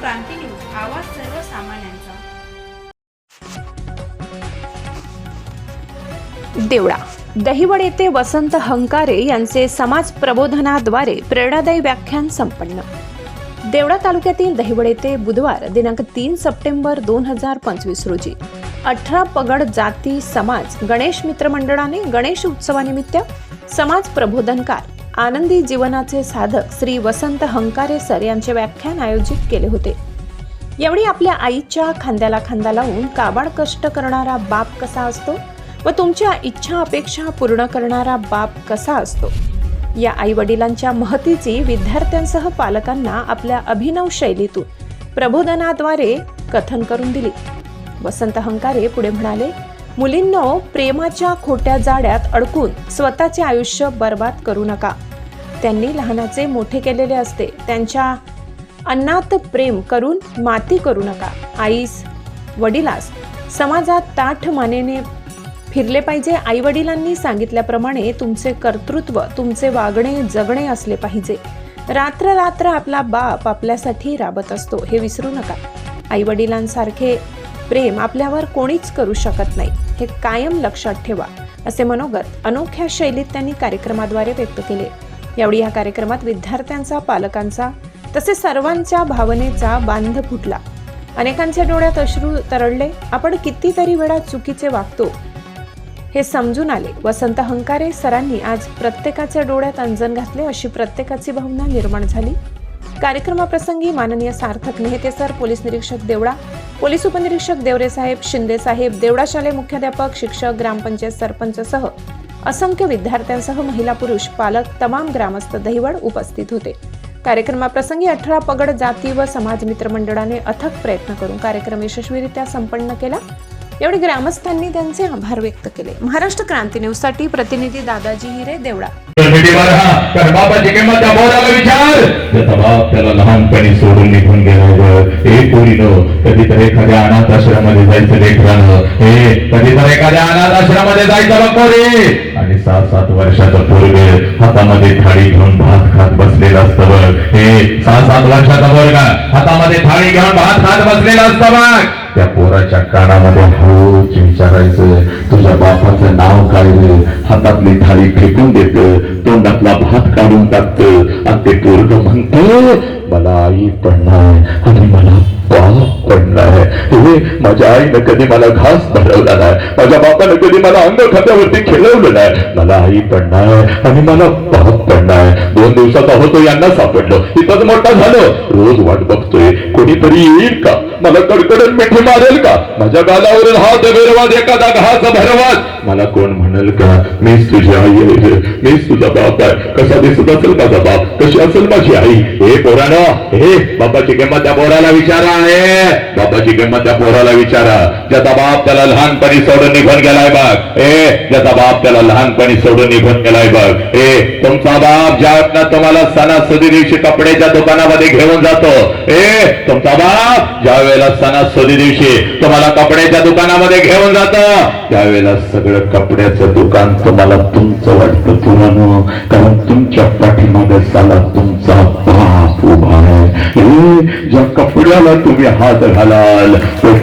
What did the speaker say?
क्रांती news आवाज सर्वसामान्यांचा. देवळा. दहिवड येथे वसंत हंकारे यांचे समाज प्रबोधनाद्वारे प्रेरणादायी व्याख्यान संपन्न. देवळा तालुक्यातील दहिवड येथे बुधवार दिनांक तीन सप्टेंबर दोन हजार पंचवीस रोजी अठरा पगड जाती समाज गणेश मित्र मंडळाने गणेश उत्सवानिमित्त समाज प्रबोधनकार आनंदी जीवनाचे साधक श्री वसंत हंकारे सर यांचे व्याख्यान आयोजित केले होते. यावेळी आपल्या आईच्या खांद्याला खांदा लावून काबाड कष्ट करणारा बाप कसा असतो व तुमच्या इच्छा अपेक्षा पूर्ण करणारा बाप कसा असतो? या आई वडिलांच्या महतीची विद्यार्थ्यांसह पालकांना आपल्या अभिनव शैलीतून प्रबोधनाद्वारे कथन करून दिली. वसंत हंकारे पुढे म्हणाले मुलींनो प्रेमाच्या खोट्या जाड्यात अडकून स्वतःचे आयुष्य बर्बाद करू नका. त्यांनी लहानाचे मोठे केलेले असते. त्यांच्या अन्नात प्रेम करून माती करू नका. आईस वडिलास समाजात ताठ मानेने फिरले पाहिजे. आई वडिलांनी सांगितल्याप्रमाणे तुमचे कर्तृत्व तुमचे वागणे जगणे असले पाहिजे. रात्र रात्र आपला बाप आपल्यासाठी राबत असतो. हे विसरू नका. आई वडिलांसारखे प्रेम आपल्यावर कोणीच करू शकत नाही. हे कायम लक्षात ठेवा असे मनोगत अनोख्या शैलीत त्यांनी कार्यक्रमाद्वारे व्यक्त केले. यावेळी या कार्यक्रमात विद्यार्थ्यांचा पालकांचा तसेच सर्वांच्या भावनेचा बांध फुटला. अनेकांच्या डोळ्यात अश्रू तरळले आपण कितीतरी वेळा चुकीचे वागतो हे समजून आले. वसंत हंकारे सरांनी आज प्रत्येकाच्या डोळ्यात अंजन घातले अशी प्रत्येकाची भावना निर्माण झाली. कार्यक्रमाप्रसंगी माननीय सार्थक नेहते सर पोलीस निरीक्षक देवडा पोलीस उपनिरीक्षक देवरे साहेब शिंदे साहेब देवडा शाले मुख्याध्यापक शिक्षक ग्रामपंचायत सरपंचसह असंख्य विद्यार्थ्यांसह महिला पुरुष पालक तमाम ग्रामस्थ दहिवड उपस्थित होते. कार्यक्रमाप्रसंगी अठरा पगड जाती व समाज मित्र मंडळाने अथक प्रयत्न करून कार्यक्रम यशस्वीरित्या संपन्न केला. एवढे ग्रामस्थांनी त्यांचे आभार व्यक्त केले. महाराष्ट्र क्रांती न्यूजसाठी प्रतिनिधी दादाजी हिरे किंमत त्या बोराला विचार. त्याचा बाप त्याला लहानपणी सोडून निघून गेल्यावर हे पोरीनं कधी तर एखाद्या अनाथ आश्रमामध्ये जायचं लेकरानं हे कधी तर एखाद्या अनाथ आश्रमामध्ये जायचं बघ रे आणि सात सात वर्षाचा पोरगे हातामध्ये थाळी घेऊन भात खात बसलेलं असतं बघ. हे सहा सात वर्षाचा वर्ग हातामध्ये थाळी घेऊन भात खात बसलेला असतं बघ. त्या पोराच्या कानामध्ये हळूच विचारायचं. तुझ्या बापाचं नाव काय रे? हातातली थाळी फेकून देत. तोंडातला भात काढून टाकत. आणि ते पोरग म्हणत मला आई पडणार आणि मला बाप पडणार. हे माझ्या आईनं कधी मला घास भरवला नाही. माझ्या बापानं कधी मला अंग खात्यावरती खेळवलं नाही. मला आई पडणार आणि मला बाप पडणार. दोन दिवसाचा होतो यांना सापडलं. इथंच मोठा झालं. रोज वाट बघतोय. कोणीतरी येईल का? मला कडकडून मिठी मारेल का? माझ्या गालावरून हा बेरवाद एखादा घाचा भरवाद. मला कोण म्हणेल का? मीच तुझी आई आहे. मीच तुझा बाप आहे. कसा दिसत असेल माझा बाप? कशी असेल माझी आई? हे पोरानो हे बाबाची किंमत त्या पोराला विचारा आहे बाबाची किंमत त्या पोराला विचारा. ज्याचा बाप त्याला लहानपणी सोडून निघून गेलाय बघ. ए ज्याचा बाप त्याला लहानपणी सोडून निघून गेलाय बघ. ए तुमचा बाप ज्या तुम्हाला सणासुदी दिवशी कपड्याच्या दुकानामध्ये घेऊन जातो. ए तुमचा बाप ज्या वेळेला सणासुदी दिवशी तुम्हाला कपड्याच्या दुकानामध्ये घेऊन जात त्यावेळेला सगळं कपड्याचं दुकान तुम्हाला तुमचं वाटतं पुरण. कारण तुमच्या पाठीमागे साला तुमचा बाप उभा आहे. ज्या कपड्याला तुम्ही हात घालाल तो